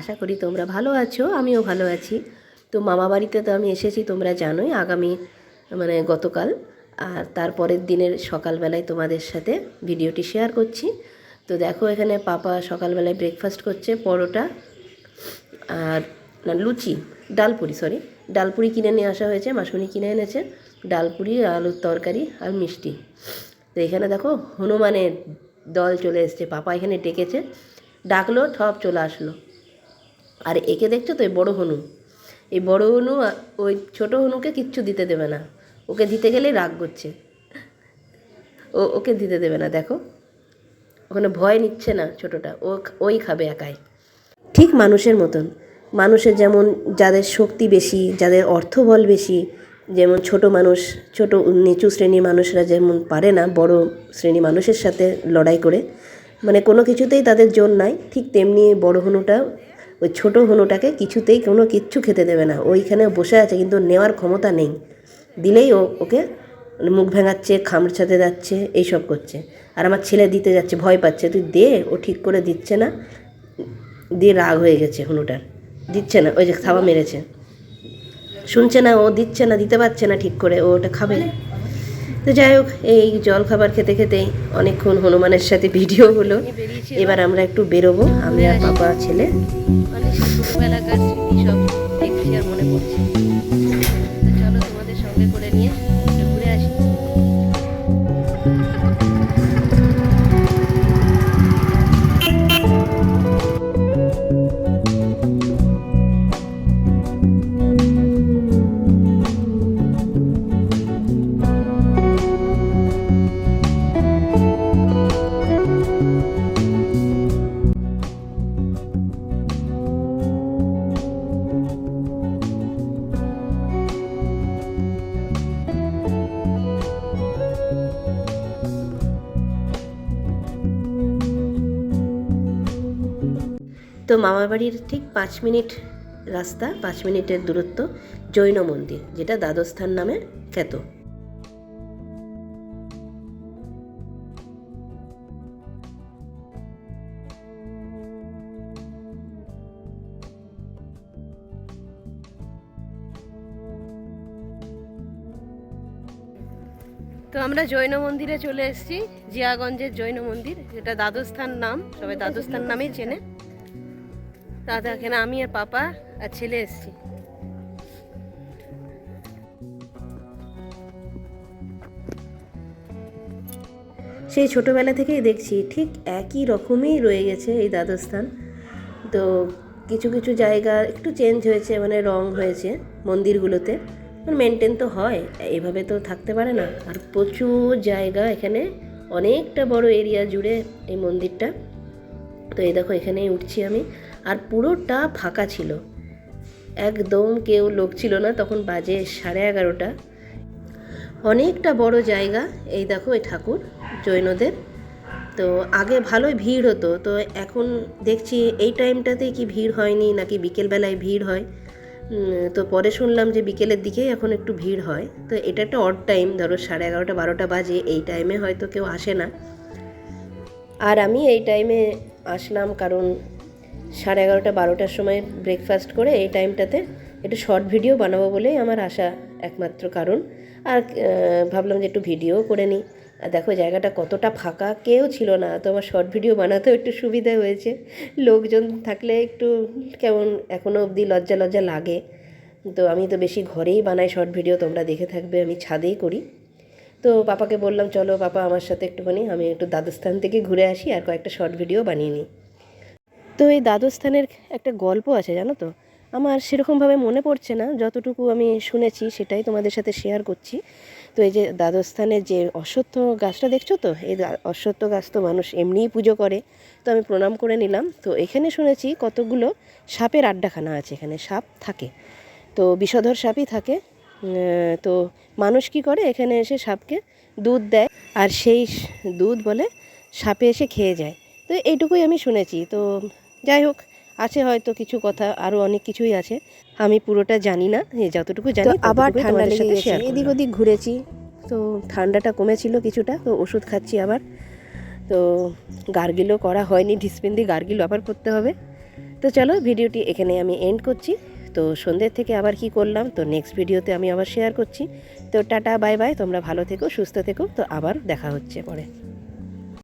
আশা করি তোমরা ভালো আছো, আমিও ভালো আছি। তো মামা বাড়িতে তো আমি এসেছি, তোমরা জানোই, আগামী মানে গতকাল আর তারপরের দিনের সকালবেলায় তোমাদের সাথে ভিডিওটি শেয়ার করছি। তো দেখো, এখানে পাপা সকালবেলায় ব্রেকফাস্ট করছে, পরোটা আর না, লুচি, ডালপুরি সরি ডালপুরি কিনে নিয়ে আসা হয়েছে মাসুনি কিনে এনেছে, ডালপুরি, আলুর তরকারি আর মিষ্টি। তো এখানে দেখো, হনুমানের দল চলে এসছে, পাপা এখানে ডেকেছে। ডাকলো, ঠপ চলে আসলো। আর একে দেখছ তো, এই বড় হনু। এই বড় হনু ওই ছোট হনুকে কিচ্ছু দিতে দেবে না। ওকে দিতে গেলেই রাগ করছে। ও, ওকে দিতে দেবে না, দেখো। ওখানে ভয় নিচ্ছে না ছোটটা, ও ওই খাবে একাই। ঠিক মানুষের মতন। মানুষের যেমন যাদের শক্তি বেশি, যাদের অর্থবল বেশি, যেমন ছোট মানুষ, ছোট নিচু শ্রেণির মানুষরা যেমন পারে না, বড় শ্রেণি মানুষের সাথে লড়াই করে মানে কোনো কিছুতেই তাদের জোর নাই, ঠিক তেমনি বড় হনুটা, ওই ছোটো হনুটাকে কিছুতেই কোনো কিচ্ছু খেতে দেবে না। ওইখানে বসে আছে কিন্তু নেওয়ার ক্ষমতা নেই। দিলেই ও, ওকে মুখ ভেঙাচ্ছে, খামড়াতে যাচ্ছে, এইসব করছে। আর আমার ছেলে দিতে যাচ্ছে, ভয় পাচ্ছে। তুই দে, ও ঠিক করে দিচ্ছে না। দিয়ে রাগ হয়ে গেছে হনুটার। দিচ্ছে না, ওই যে থাবা মেরেছে। শুনছে না, ও দিচ্ছে না, দিতে পারছে না ঠিক করে, ও ওটা খাবে। তো যাই হোক এই জল খাবার খেতে খেতে অনেকক্ষণ হনুমানের সাথে ভিডিও হলো। এবার আমরা একটু বেরোবো। আমি আর বাবা ছেলে। স্মৃতি সব দেখছি আর মনে পড়ছে। চলো তোমাদের সঙ্গে করে নিয়ে তো মামার বাড়ির ঠিক পাঁচ মিনিট রাস্তা, পাঁচ মিনিটের দূরত্ব জৈন মন্দির, যেটা দ্বাদস্থান নামে খ্যাত। তো আমরা জৈন মন্দিরে চলে এসেছি, জিয়াগঞ্জের জৈন মন্দির, যেটা দ্বাদস্থান নাম, সবাই দ্বাদস্থান নামেই চেনে। দাদা এখানে আমি আর পাপা আর ছেলে এসেছি। সেই ছোটোবেলা থেকেই দেখছি ঠিক একই রকমই রয়ে গেছে এই দ্বাদস্থান তো কিছু কিছু জায়গা একটু চেঞ্জ হয়েছে মানে রং হয়েছে মন্দিরগুলোতে। মেনটেন তো হয়, এভাবে তো থাকতে পারে না। আর প্রচুর জায়গা এখানে, অনেকটা বড় এরিয়া জুড়ে এই মন্দিরটা। তো এই দেখো, এখানেই উঠছি আমি। আর পুরোটা ফাঁকা ছিল। একদম কেউ লোক ছিল না, তখন বাজে সাড়ে এগারোটা। অনেকটা বড় জায়গা, এই দেখো এই ঠাকুর, জৈনদের। তো আগে ভালোই ভিড় হতো, তো এখন দেখছি এই টাইমটাতে কি ভিড় হয়নি, নাকি বিকেলবেলায় ভিড় হয়। তো পরে শুনলাম যে বিকেলের দিকেই এখন একটু ভিড় হয়। তো এটা একটা অড টাইম ধরো সাড়ে এগারোটা, বারোটা বাজে, এই টাইমে হয়তো কেউ আসে না। আর আমি এই টাইমে আসলাম কারণ সাড়ে এগারোটা, বারোটার সময় ব্রেকফাস্ট করে এই টাইমটাতে একটু শর্ট ভিডিও বানাবো বলেই আমার আসা একমাত্র কারণ। আর ভাবলাম যে একটু ভিডিও করে নিই। আর দেখো জায়গাটা কতটা ফাঁকা, কেউ ছিল না, তো আমার শর্ট ভিডিও বানাতেও একটু সুবিধা হয়েছে। লোকজন থাকলে একটু কেমন এখনও অবধি লজ্জা লজ্জা লাগে। তো আমি তো বেশি ঘরেই বানাই শর্ট ভিডিও তোমরা দেখে থাকবে, আমি ছাদেই করি। তো পাপাকে বললাম, চলো পাপা আমার সাথে একটুখানি, আমি একটু দ্বাদস্থান থেকে ঘুরে আসি আর কয়েকটা শর্ট ভিডিও বানিয়ে নিই। তো এই দ্বাদস্থানের একটা গল্প আছে, জানো তো? আমার সেরকমভাবে মনে পড়ছে না, যতটুকু আমি শুনেছি সেটাই তোমাদের সাথে শেয়ার করছি। তো এই যে দ্বাদস্থানের যে অশ্বত্থ গাছটা দেখছ তো? এই অশ্বত্থ গাছ তো মানুষ এমনিই পুজো করে। তো আমি প্রণাম করে নিলাম। তো এখানে শুনেছি কতগুলো সাপের আড্ডাখানা আছে, এখানে সাপ থাকে। তো বিষধর সাপই থাকে। তো মানুষ কি করে? এখানে এসে সাপকে দুধ দেয় আর সেই দুধ বলে সাপে এসে খেয়ে যায়। তো এইটুকুই আমি শুনেছি। তো যাই হোক আছে হয়তো কিছু কথা আরও অনেক কিছুই আছে। আমি পুরোটা জানি না যতটুকু জানি আবার ঠান্ডা লেগে গেছে। এদিক ওদিক ঘুরেছি। তো ঠান্ডাটা কমেছিল কিছুটা তো ওষুধ খাচ্ছি আবার। তো গার্গিলও করা হয়নি ডিসপিন দিয়ে গার্গিল আবার করতে হবে। তো চলো ভিডিওটি এখানে আমি এন্ড করছি। তো সন্ধ্যের থেকে আবার কি করলাম? তো নেক্সট ভিডিওতে আমি আবার শেয়ার করছি। তো টাটা বাই বাই তোমরা ভালো থেকো, সুস্থ থেকো। তো আবার দেখা হচ্ছে পরে।